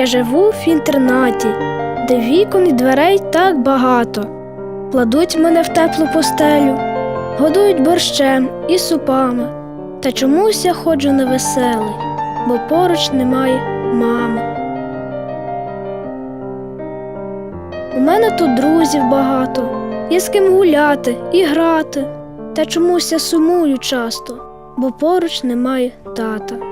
Я живу в інтернаті, де вікон і дверей так багато. Кладуть мене в теплу постелю, годують борщем і супами. Та чомусь я ходжу невеселий, бо поруч немає мами. У мене тут друзів багато, є з ким гуляти і грати. Та чомусь я сумую часто, бо поруч немає тата.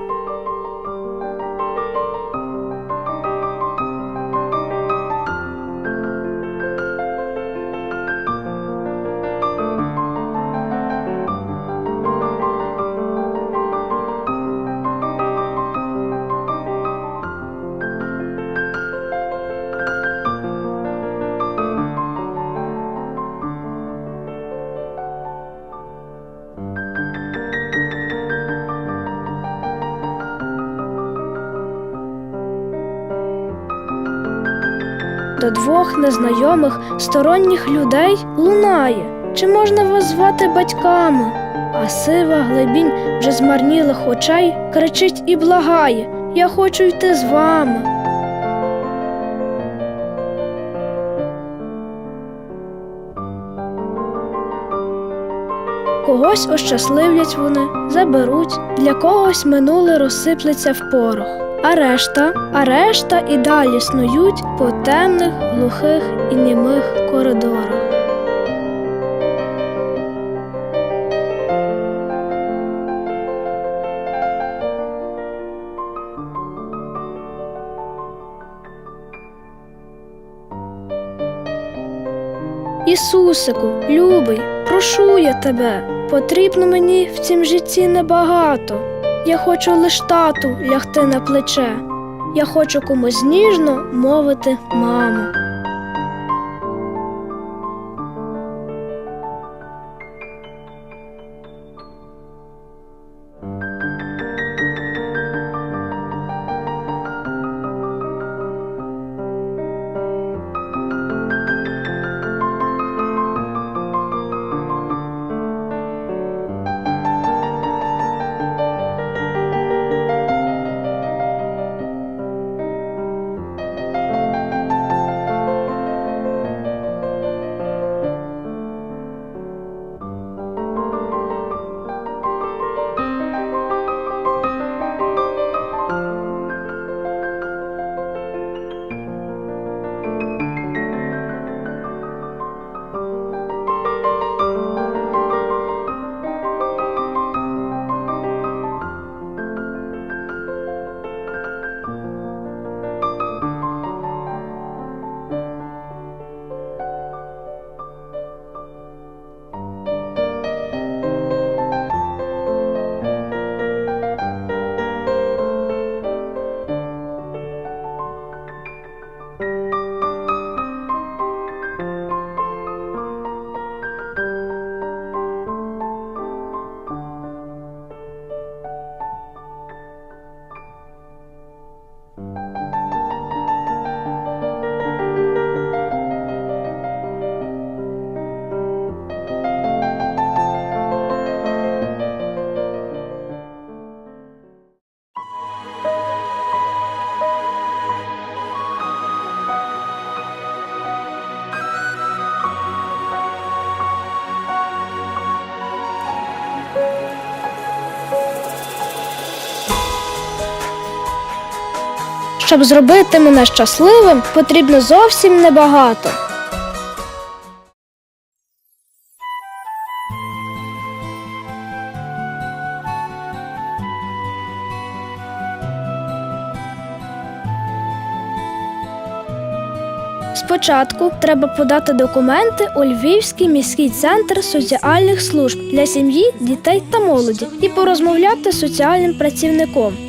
До двох незнайомих сторонніх людей лунає. Чи можна вас звати батьками? А сива глибінь вже змарнілих очей кричить і благає Я хочу йти з вами. Когось ощасливлять вони, заберуть, для когось минуле розсиплеться в порох. А решта, а решта і далі снують по темних, глухих і німих коридорах. Ісусику, любий, прошу я тебе, потрібно мені в цім житті небагато. Я хочу лиш тату лягти на плече. Я хочу комусь ніжно мовити мамо. Щоб зробити мене щасливим, потрібно зовсім небагато. Спочатку треба подати документи у Львівський міський центр соціальних служб для сім'ї, дітей та молоді і порозмовляти з соціальним працівником.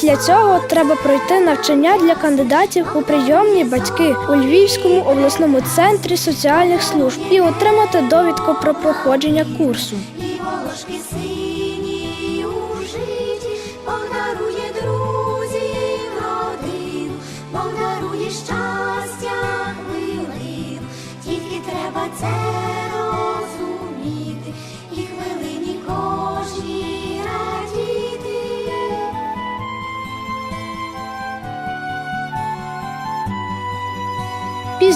Після цього треба пройти навчання для кандидатів у прийомні батьки у Львівському обласному центрі соціальних служб і отримати довідку про проходження курсу. Родину, подарує щастя хвилин. Тільки треба це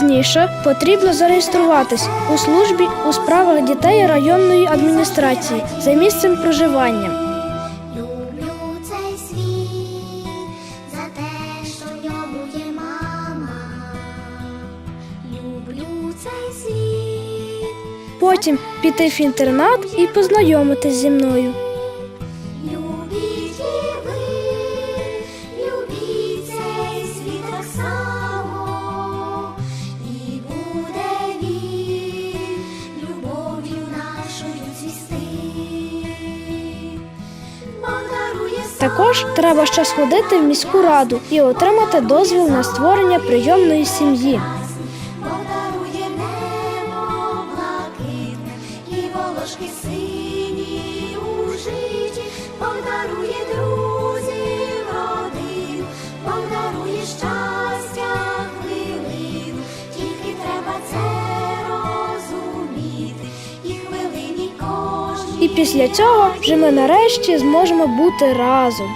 Пізніше потрібно зареєструватись у службі у справах дітей районної адміністрації за місцем проживання. Люблю цей світ за те, що в ньому є мама. Люблю цей світ, Потім піти в інтернат і познайомитись зі мною. Також треба ще сходити в міську раду і отримати дозвіл на створення прийомної сім'ї. Після цього вже ми нарешті зможемо бути разом.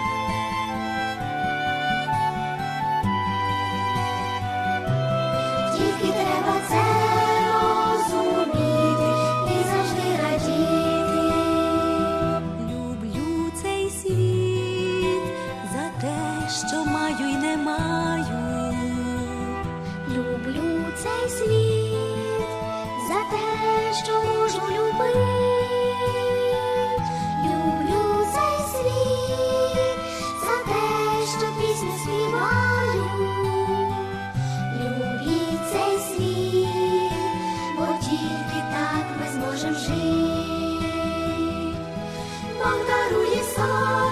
Тільки треба це розуміти і завжди радіти. Люблю цей світ за те, що маю й не маю. Люблю цей світ за те, що можу любити. Пісню співаю. Любіть цей світ, бо тільки так ми зможемо жити. Бог дарує сонце